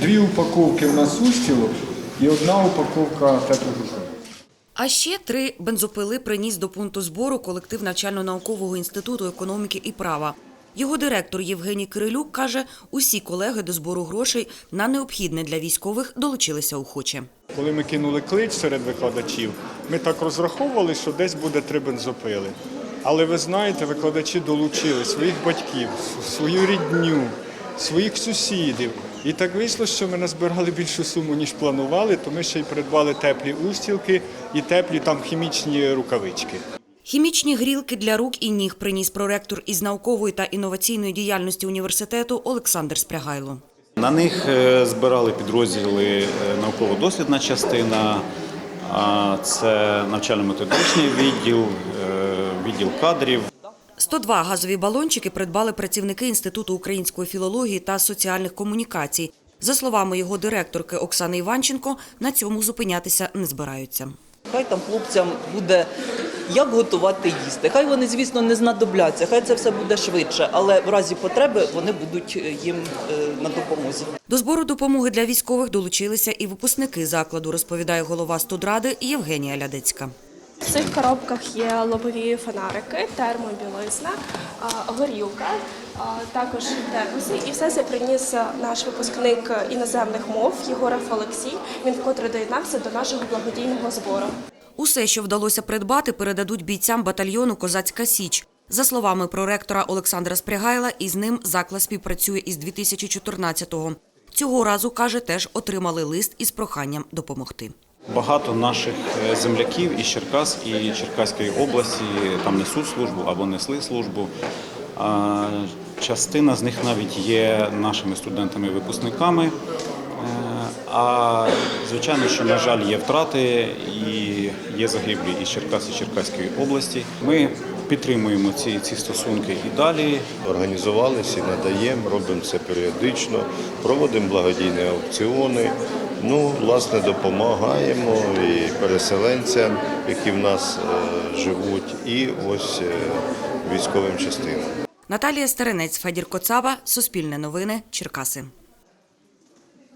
дві упаковки в нас устілок і одна упаковка теплих. А ще три бензопили приніс до пункту збору колектив навчально-наукового інституту економіки і права. Його директор Євгеній Кирилюк каже, усі колеги до збору грошей на необхідне для військових долучилися охоче. Коли ми кинули клич серед викладачів, ми так розраховували, що десь буде три бензопили. Але ви знаєте, викладачі долучили своїх батьків, свою рідню, своїх сусідів. І так вийшло, що ми назбирали більшу суму, ніж планували, то ми ще й придбали теплі устілки і теплі там хімічні рукавички. Хімічні грілки для рук і ніг приніс проректор із наукової та інноваційної діяльності університету Олександр Спрягайло. На них е, збирали підрозділи е, науково-дослідна частина, а це навчально-методичний відділ, е, відділ кадрів. 102 газові балончики придбали працівники Інституту української філології та соціальних комунікацій. За словами його директорки Оксани Іванченко, на цьому зупинятися не збираються. Хай там хлопцям буде як готувати їсти. Хай вони, звісно, не знадобляться, хай це все буде швидше, але в разі потреби вони будуть е, їм е, на допомозі. До збору допомоги для військових долучилися і випускники закладу, розповідає голова студради Євгенія Лядецька. В цих коробках є лобові фонарики, термобілизна, горілка, також термоси. І все це приніс наш випускник іноземних мов Єгоров Олексій. Він вкотре доєднався до нашого благодійного збору. Усе, що вдалося придбати, передадуть бійцям батальйону Козацька Січ. За словами проректора Олександра Спрягайла, із ним заклад співпрацює із 2014-го. Цього разу, каже, теж отримали лист із проханням допомогти. Багато наших е, земляків із Черкас і Черкаської області там несуть службу або несли службу. Частина з них навіть є нашими студентами-випускниками. Е, А звичайно, що на жаль є втрати і є загиблі із Черкас і Черкаської області. Ми підтримуємо ці, ці стосунки і далі. Організувалися надаємо, робимо це періодично, проводимо благодійні аукціони. Ну, власне, допомагаємо і переселенцям, які в нас е, живуть, і ось е, військовим частинам. Наталія Старинець, Федір Коцаба, Суспільне новини, Черкаси.